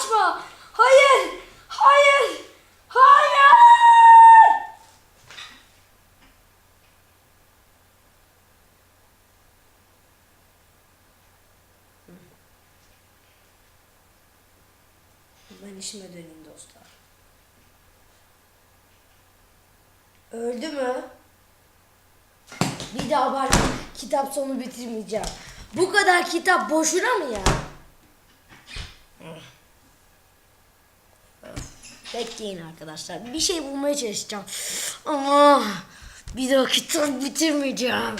açma. Hayır. Hayır. Hayır. Ben işime döneyim dostlar. Öldü mü? Bir daha bak kitap sonu bitirmeyeceğim. Bu kadar kitap boşuna mı ya? Bekleyin arkadaşlar. Bir şey bulmaya çalışacağım. Ama bir daha kitap bitirmeyeceğim.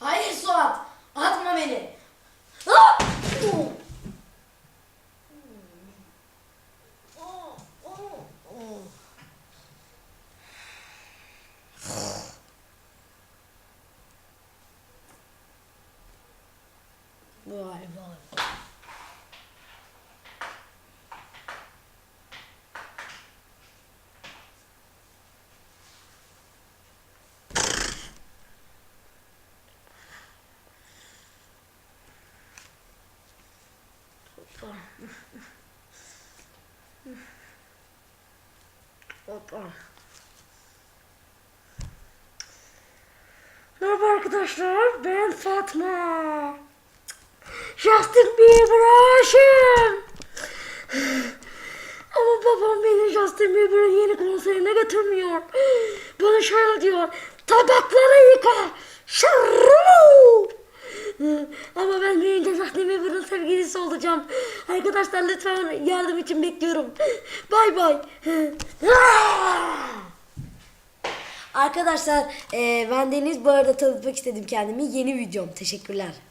Hayır Suat. Atma beni. Ah! Vay vay. Hoppa. Hoppa. Merhaba arkadaşlar, ben Fatma. Justin Bieber aşığım. Ama babam beni Justin Bieber'ın yeni konserine götürmüyor. Bana şöyle diyor, tabakları yıka. Şarru. Ama ben büyüyünce Justin Bieber'ın sevgilisi olacağım. Arkadaşlar lütfen yardım için bekliyorum. Bay bay. Arkadaşlar e, ben Deniz bu arada tanıtmak istedim kendimi. Yeni videom. Teşekkürler.